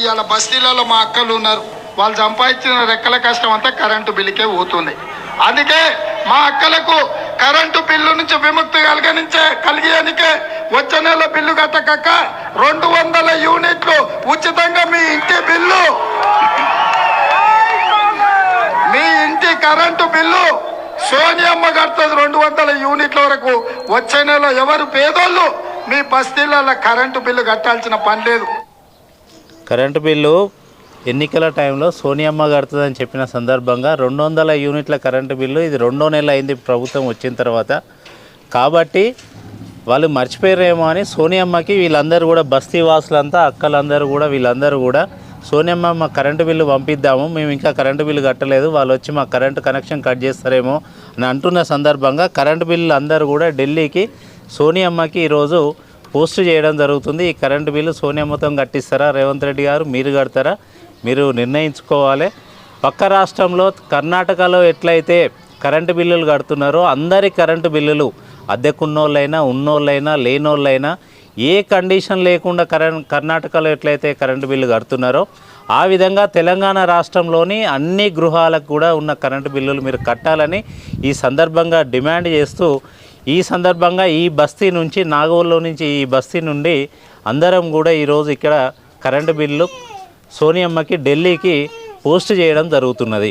ఇవాళ బస్తీలలో మా అక్కలు ఉన్నారు. వాళ్ళు సంపాదించిన రెక్కల కష్టం అంతా కరెంటు బిల్లుకే పోతుంది. అందుకే మా అక్కలకు కరెంటు బిల్లు నుంచి విముక్తి కలిగనించే కలిగేనికే వచ్చే నెల బిల్లు కట్టకక్క రెండు వందల యూనిట్లు ఉచితంగా మీ ఇంటి బిల్లు. మీ ఇంటి కరెంటు బిల్లు సోనియమ్మ కడుతుంది రెండు వందల యూనిట్ల వరకు. వచ్చే నెల ఎవరు పేదోళ్ళు మీ బస్తీలలో కరెంటు బిల్లు కట్టాల్సిన పని లేదు. కరెంటు బిల్లు ఎన్నికల టైంలో సోనియమ్మ కడుతుందని చెప్పిన సందర్భంగా రెండు వందల యూనిట్ల కరెంటు బిల్లు ఇది రెండో నెల అయింది ప్రభుత్వం వచ్చిన తర్వాత. కాబట్టి వాళ్ళు మర్చిపోయారేమో అని సోనియమ్మకి వీళ్ళందరూ కూడా బస్తీ వాసులంతా అక్కలందరూ కూడా వీళ్ళందరూ కూడా సోనియమ్మ మా కరెంటు బిల్లు పంపిద్దాము మేము ఇంకా కరెంటు బిల్లు కట్టలేదు వాళ్ళు వచ్చి మా కరెంటు కనెక్షన్ కట్ చేస్తారేమో అని అంటున్న సందర్భంగా కరెంటు బిల్లు అందరూ కూడా ఢిల్లీకి సోనియమ్మకి ఈరోజు పోస్ట్ చేయడం జరుగుతుంది. ఈ కరెంటు బిల్లు సోనియమ్మతో కట్టిస్తారా? రేవంత్ రెడ్డి గారు మీరు కడతారా? మీరు నిర్ణయించుకోవాలి. పక్క రాష్ట్రంలో కర్ణాటకలో ఎట్లయితే కరెంటు బిల్లులు కడుతున్నారో అందరి కరెంటు బిల్లులు అద్దెకున్నోళ్ళైనా ఉన్నోళ్ళైనా లేనోళ్ళైనా ఏ కండిషన్ లేకుండా కరెంట్ కర్ణాటకలో ఎట్లయితే కరెంటు బిల్లు కడుతున్నారో ఆ విధంగా తెలంగాణ రాష్ట్రంలోని అన్ని గృహాలకు కూడా ఉన్న కరెంటు బిల్లులు మీరు కట్టాలని ఈ సందర్భంగా డిమాండ్ చేస్తూ ఈ సందర్భంగా ఈ బస్తీ నుంచి నాగోల్లో నుంచి ఈ బస్తీ నుండి అందరం కూడా ఈరోజు ఇక్కడ కరెంటు బిల్లు సోనియమ్మకి ఢిల్లీకి పోస్ట్ చేయడం జరుగుతున్నది.